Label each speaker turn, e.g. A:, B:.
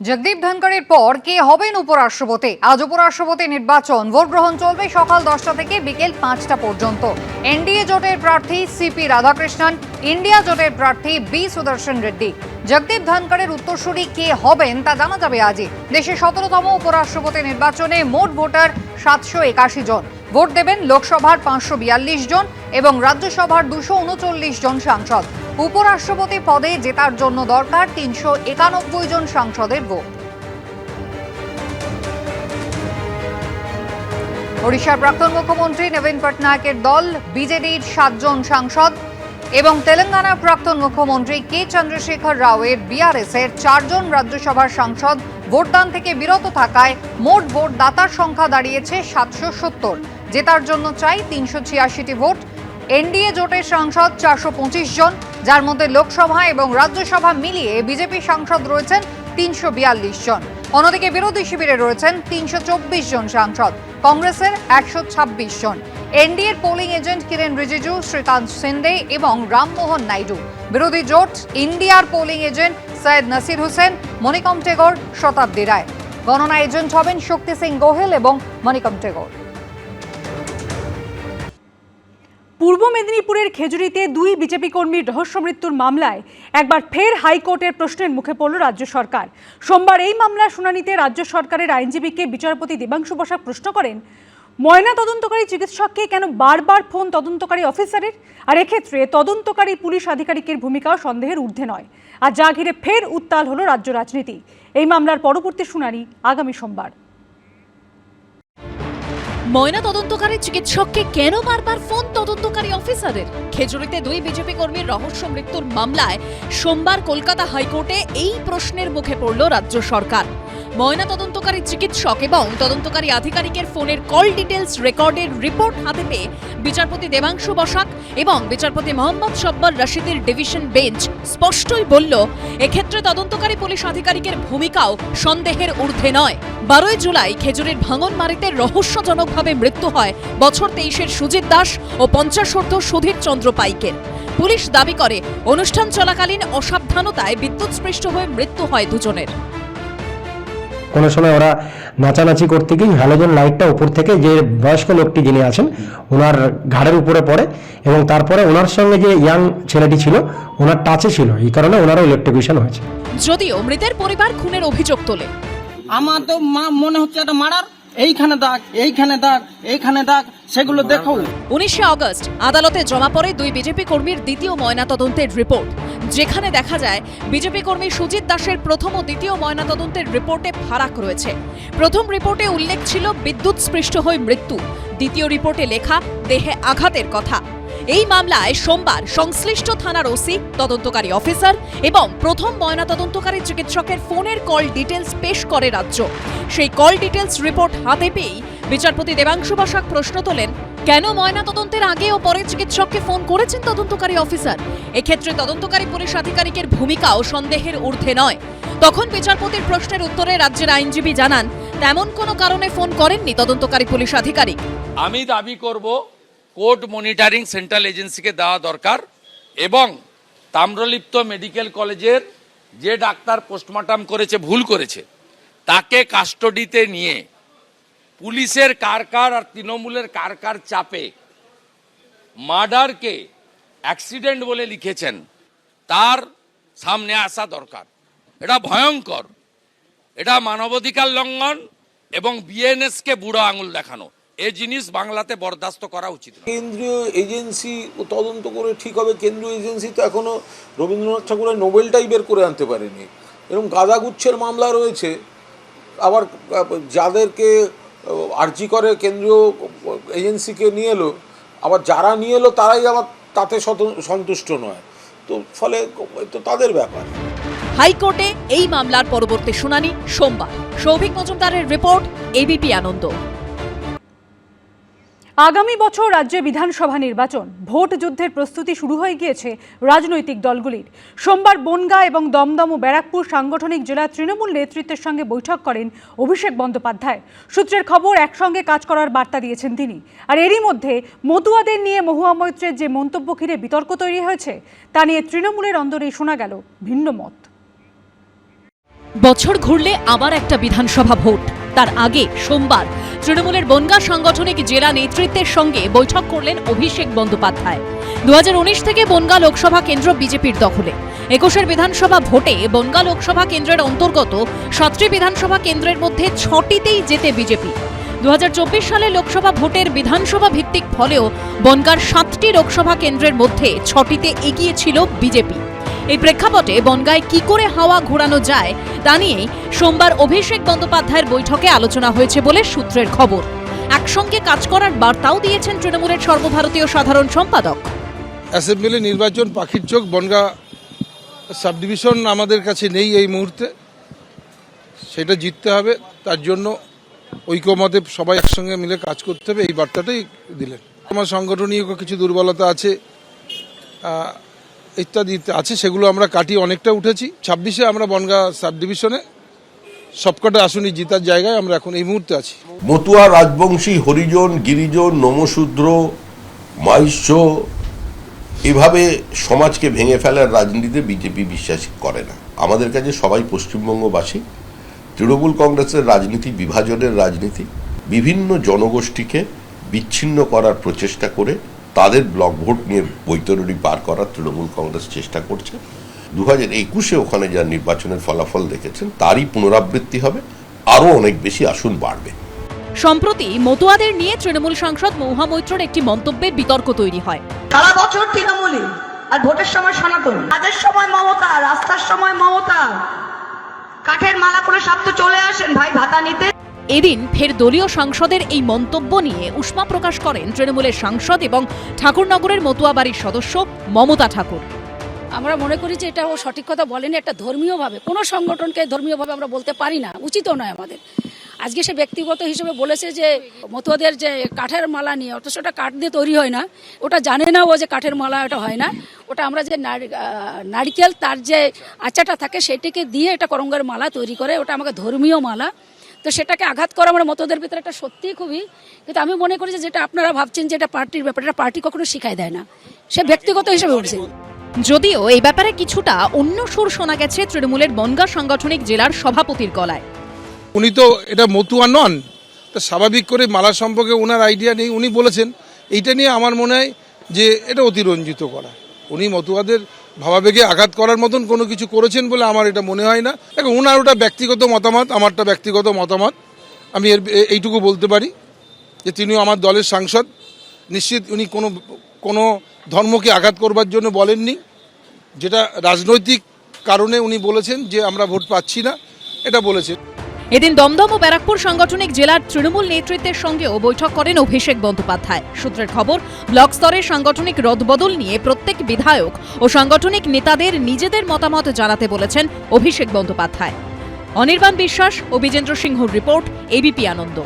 A: জগদীপ ধনকরের পর কে হবেন উপরাষ্ট্রপতি? আজ উপরাষ্ট্রপতি নির্বাচন। ভোট গ্রহণ চলবে সকাল দশটা থেকে বিকেল পাঁচটা পর্যন্ত। এনডিএ জোটের প্রার্থী সিপি রাধাকৃষ্ণন, ইন্ডিয়া জোটের প্রার্থী বি সুদর্শন রেড্ডি। জগদীপ ধনকরের উত্তরসূরি কে হবেন তা জানা যাবে আজই। দেশের সতেরোতম উপরাষ্ট্রপতি নির্বাচনে মোট ভোটার সাতশো একাশি জন। ভোট দেবেন লোকসভার পাঁচশো বিয়াল্লিশ জন এবং রাজ্যসভার দুশো উনচল্লিশ জন সাংসদ। উপরাষ্ট্রপতি পদে জেতার জন্য দরকার তিনশো একানব্বই জন সাংসদের ভোট। ওড়িশার প্রাক্তন মুখ্যমন্ত্রী নবীন পটনায়কের দল, বিজেডির সাতজন সাংসদ এবং তেলেঙ্গানার প্রাক্তন মুখ্যমন্ত্রী কে চন্দ্রশেখর রাওয়ের বিআরএস এর চারজন রাজ্যসভার সাংসদ ভোটদান থেকে বিরত থাকায় মোট ভোট দাতার সংখ্যা দাঁড়িয়েছে সাতশো সত্তর। জেতার জন্য চাই তিনশো ছিয়াশিটি ভোট এনডিএ জোটের সাংসদ চারশো জন, যার মধ্যে লোকসভা এবং রাজ্যসভা মিলিয়ে বিজেপি সাংসদ রয়েছেন তিনশো বিয়াল্লিশ জন। অন্যদিকে বিরোধী শিবিরে রয়েছেন তিনশো চব্বিশ জন সাংসদ, কংগ্রেসের একশো ছাব্বিশ জন। এনডিএর পোলিং এজেন্ট কিরেন রিজিজু, শ্রীকান্ত সিন্দে এবং রামমোহন নাইডু। বিরোধী জোট, ইন্ডিয়ার পোলিং এজেন্ট সৈয়দ নাসির হোসেন, মণিকম টেগর, শতাব্দী রায়। গণনা এজেন্ট হবেন শক্তি সিং গোহেল এবং মণিকম টেগর।
B: পূর্ব মেদিনীপুরের খেজুরিতে দুই বিজেপি কর্মীর রহস্য মৃত্যুর মামলায় একবার ফের হাইকোর্টের প্রশ্নের মুখে পড়ল রাজ্য সরকার। সোমবার এই মামলার শুনানিতে রাজ্য সরকারের আইনজীবীকে বিচারপতি দেবাংশু বসাক প্রশ্ন করেন, ময়না তদন্তকারী চিকিৎসককে কেন বারবার ফোন তদন্তকারী অফিসারের? আর এক্ষেত্রে তদন্তকারী পুলিশ আধিকারিকের ভূমিকাও সন্দেহের ঊর্ধ্বে নয়। আর যা ঘিরে ফের উত্তাল হলো রাজ্য রাজনীতি। এই মামলার পরবর্তী শুনানি আগামী সোমবার।
C: ময়না তদন্তকারী চিকিৎসককে কেন বারবার ফোন তদন্তকারী অফিসারের? খেজুরিতে দুই বিজেপি কর্মীর রহস্য মৃত্যুর মামলায় সোমবার কলকাতা হাইকোর্টে এই প্রশ্নের মুখে পড়ল রাজ্য সরকার। ময়না তদন্তকারী চিকিৎসক এবং তদন্তকারী আধিকারিকের ফোনের কল ডিটেলস রেকর্ডের রিপোর্ট হাতে পেয়ে বিচারপতি দেবাংশু বসাক এবং বিচারপতি মোহাম্মদ সব্বর রশিদের ডিভিশন বেঞ্চ স্পষ্টই বলল, এক্ষেত্রে তদন্তকারী পুলিশ আধিকারিকের ভূমিকাও সন্দেহের ঊর্ধ্বে নয়। বারোই জুলাই খেজুরির ভাঙনমারিতে রহস্যজনকভাবে মৃত্যু হয় বছর তেইশের সুজিত দাস ও পঞ্চাশোর্ধ সুধীর চন্দ্র পাইকের। পুলিশ দাবি করে, অনুষ্ঠান চলাকালীন অসাবধানতায় বিদ্যুৎস্পৃষ্ট হয়ে মৃত্যু হয় দুজনের।
D: কোনো সময় ওরা নাচানাচি করতে গিয়ে হ্যালোজেন লাইটটা উপর থেকে যে বয়স্ক লোকটি যিনি আছেন ওনার ঘাড়ের উপরে পড়ে এবং তারপরে ওনার সঙ্গে যে ইয়াং ছেলেটি ছিল ওনার টাচে ছিল। এই কারণে ওনারও ইলেকট্রিকুশন হয়েছে।
C: যদিও মৃতের পরিবার খুনের অভিযোগ তোলে।
E: আমার তো মা মনে হচ্ছে একটা মারার। এইখানে দাগ এইখানে দাগ এইখানে দাগ সেগুলো দেখো
C: উনিশে অগস্ট আদালতে জমা পড়ে দুই বিজেপি কর্মীর দ্বিতীয় ময়নাতদন্তের রিপোর্ট। যেখানে দেখা যায়, বিজেপি কর্মী সুজিত দাসের প্রথম ও দ্বিতীয় ময়নাতদন্তের রিপোর্টে ফারাক রয়েছে। প্রথম রিপোর্টে উল্লেখ ছিল বিদ্যুৎ স্পৃষ্ট হয়ে মৃত্যু। দ্বিতীয় রিপোর্টে লেখা, দেহে আঘাতের কথা। এই মামলায় সোমবার সংশ্লিষ্ট থানার ওসি, তদন্তকারী অফিসার এবং প্রথম ময়নাতদন্তকারী চিকিৎসকের ফোনের কল ডিটেলস পেশ করে রাজ্য। সেই কল ডিটেলস রিপোর্ট হাতে পেয়েই বিচারপতি দেবাংশু বসাক প্রশ্ন তোলেন, কেন ময়নাতদন্তের আগে ও পরে চিকিৎসককে ফোন করেছেন তদন্তকারী অফিসার? এক্ষেত্রে তদন্তকারী পুলিশ আধিকারিকের ভূমিকাও সন্দেহের ঊর্ধ্বে নয়। তখন বিচারপতির প্রশ্নের উত্তরে রাজ্যের আইনজীবী জানান, তেমন কোনো কারণে ফোন করেননি তদন্তকারী পুলিশ আধিকারিক।
F: আমি দাবি করব কোর্ট মনিটারিং সেন্ট্রাল এজেন্সিকে দেওয়া দরকার এবং তাম্রলিপ্ত মেডিকেল কলেজের যে ডাক্তার পোস্টমর্টম করেছে, ভুল করেছে, তাকে কাস্টডিতে নিয়ে পুলিশের কার কার আর তৃণমূলের কার কার চাপে মার্ডারকে অ্যাক্সিডেন্ট বলে লিখেছেন, তার সামনে আসা দরকার। এটা ভয়ঙ্কর। এটা মানবাধিকার লঙ্ঘন এবং বিএনএসকে বুড়ো আঙুল দেখানো। এই জিনিস বাংলাতে বরদাস্ত করা উচিত
G: কেন্দ্রীয় এজেন্সি তদন্ত করে ঠিক হবে। কেন্দ্রীয় এজেন্সি তো এখনও রবীন্দ্রনাথ ঠাকুরের নোবেলটাই বের করে আনতে পারেনি। এরকম গাদাগুচ্ছের মামলা রয়েছে। আবার যাদেরকে আর্জি করে কেন্দ্রীয় এজেন্সিকে নিয়ে এলো আবার যারা নিয়ে এলো তারাই আবার তাতে সন্তুষ্ট নয়। তো ফলে তো তাদের ব্যাপার।
C: হাইকোর্টে এই মামলার পরবর্তী শুনানি সোমবার। সৌভিক মজুমদারের রিপোর্ট এবিপি আনন্দ।
B: আগামী বছর রাজ্যে বিধানসভা নির্বাচন। ভোট যুদ্ধের প্রস্তুতি শুরু হয়ে গিয়েছে রাজনৈতিক দলগুলির। সোমবার বনগাঁ এবং দমদম ও ব্যারাকপুর সাংগঠনিক জেলা তৃণমূল নেতৃত্বের সঙ্গে বৈঠক করেন অভিষেক বন্দ্যোপাধ্যায়। সূত্রের খবর, একসঙ্গে কাজ করার বার্তা দিয়েছেন তিনি। আর এরই মধ্যে মতুয়াদের নিয়ে মহুয়া মৈত্রের যে মন্তব্য ঘিরে বিতর্ক তৈরি হয়েছে, তা নিয়ে তৃণমূলের অন্দরেই শোনা গেল ভিন্ন মত।
C: বছর ঘুরলে আবার একটা বিধানসভা ভোট। তার আগে সোমবার তৃণমূলের বনগা সাংগঠনিক জেলা নেতৃত্বের সঙ্গে বৈঠক করলেন অভিষেক বন্দ্যোপাধ্যায়। দুহাজার উনিশ থেকে বনগা লোকসভা কেন্দ্র বিজেপির দখলে। একুশের বিধানসভা ভোটে বনগা লোকসভা কেন্দ্রের অন্তর্গত সাতটি বিধানসভা কেন্দ্রের মধ্যে ছটিতেই জেতে বিজেপি। দু সালে লোকসভা ভোটের বিধানসভা ভিত্তিক ফলেও বনগার সাতটি লোকসভা কেন্দ্রের মধ্যে ছটিতে এগিয়ে ছিল বিজেপি। এই প্রেক্ষাপটে বনগায় কি করে হাওয়া ঘোরানো যায় তা নিয়ে সোমবার অভিষেক বন্দ্যোপাধ্যায়ের বৈঠকে আলোচনা হয়েছে বলে সূত্রের খবর। একসঙ্গে কাজ করার বার্তাও দিয়েছেন তৃণমূলের সর্বভারতীয় সাধারণ সম্পাদক।
H: অ্যাসেম্বলি নির্বাচন পাখির চোখ, বনগা সাব ডিভিশন আমাদের কাছে নেই এই মুহূর্তে। সেটা জিততে হবে, তার জন্য ঐক্যমতে সবাই একসঙ্গে মিলে কাজ করতে হবে, এই বার্তাটাই দিলেন। আমার সংগঠনীয় কিছু দুর্বলতা আছে। ইত্যাদি আছে, সেগুলো আমরা কাটিয়ে অনেকটা উঠেছি। ছাব্বিশে আমরা বনগা সাব ডিভিশনে সবকটা আসনই জিতার জায়গায় আমরা এখন এই মুহূর্তে আছি।
I: মতুয়া রাজবংশী, হরিজন, গিরিজন, নমশূদ্র মাহিষ্য এভাবে সমাজকে ভেঙে ফেলার রাজনীতিতে বিজেপি বিশ্বাস করে না। আমাদের কাছে সবাই পশ্চিমবঙ্গবাসী। তৃণমূল কংগ্রেসের রাজনীতি, বিভাজনের রাজনীতি, বিভিন্ন জনগোষ্ঠীকে বিচ্ছিন্ন করার প্রচেষ্টা করে তাদের ব্লক ভোট নিয়ে বৈতরণী পার করার তৃণমূল কংগ্রেস চেষ্টা করছে। দু হাজার একুশে ওখানে যা নির্বাচনের ফলাফল দেখেছেন তারই পুনরাবৃত্তি হবে। আরও অনেক বেশি আসন বাড়বে।
C: সম্প্রতি মতুয়াদের নিয়ে তৃণমূল সাংসদ মৌহা মৈত্রর একটি মন্তব্যের বিতর্ক তৈরি হয়।
J: সারা বছর তৃণমূলী আর ভোটের সময় সনাতন। কাজের সময় মমতা রাস্তার সময় মমতা। কাঠের মালা করে সব তো চলে আসেন ভাই ভাতা নিতে।
C: এদিন ফের দলীয় সাংসদের এই মন্তব্য নিয়ে উষ্মা প্রকাশ করেন তৃণমূলের সাংসদ এবং ঠাকুরনগরের মতুয়া বাড়ির সদস্য মমতা ঠাকুর।
K: আমরা মনে করি যে এটা ও সঠিক কথা বলেনি, একটা ধর্মীয়ভাবে, কোনো সংগঠনকে ধর্মীয়ভাবে আমরা বলতে পারি না, উচিতও নয় আমাদের। আজকে সে ব্যক্তিগত হিসেবে বলেছে যে মতুয়াদের যে কাঠের মালা নিয়ে, অথচ ওটা কাঠ দিয়ে তৈরি হয় না, ওটা জানে না ও যে কাঠের মালা ওটা হয় না, ওটা আমরা যে নারকেল তার যে আচাটা থাকে সেটিকে দিয়ে এটা করঙ্গের মালা তৈরি করে, ওটা আমাকে ধর্মীয় মালা তো সেটাকে আঘাত করা আমার মতদের ভিতরে একটা সত্যি খুবই কিন্তু আমি মনে করি যে যেটা আপনারা ভাবছেন যে এটা পার্টির ব্যাপার এটা পার্টি কখনো শিখায় দেয় না। সে ব্যক্তিগত হিসেবে বলছে।
C: যদিও এই ব্যাপারে কিছুটা অন্য সুর শোনা গেছে তৃণমূলের বনগা সাংগঠনিক জেলার সভাপতির গলায়।
H: উনি তো এটা মতুয়া নন তা স্বাভাবিক করে মালা সম্পর্কে ওনার আইডিয়া নেই। উনি বলেছেন এইটা নিয়ে আমার মনে হয় যে এটা অতিরঞ্জিত করা। উনি মতুয়াদের ভাবাবেগে আঘাত করার মতন কোনো কিছু করেছেন বলে আমার এটা মনে হয় না। দেখো ওনার ওটা ব্যক্তিগত মতামত, আমারটা ব্যক্তিগত মতামত। আমি এর এইটুকু বলতে পারি যে তিনিও আমার দলের সাংসদ। নিশ্চিত উনি কোনো কোনো ধর্মকে আঘাত করবার জন্য বলেননি। যেটা রাজনৈতিক কারণে উনি বলেছেন যে আমরা ভোট পাচ্ছি না, এটা বলেছেন
C: এদিন দমদম ও ব্যারাকপুর সাংগঠনিক জেলার তৃণমূল নেতৃত্বের সঙ্গেও বৈঠক করেন অভিষেক বন্দ্যোপাধ্যায়। সূত্রের খবর, ব্লক স্তরে সাংগঠনিক রদবদল নিয়ে প্রত্যেক বিধায়ক ও সাংগঠনিক নেতাদের নিজেদের মতামত জানাতে বলেছেন অভিষেক বন্দ্যোপাধ্যায়। অনির্বাণ বিশ্বাস ও বিজেন্দ্র সিংহর রিপোর্ট এবিপি আনন্দ।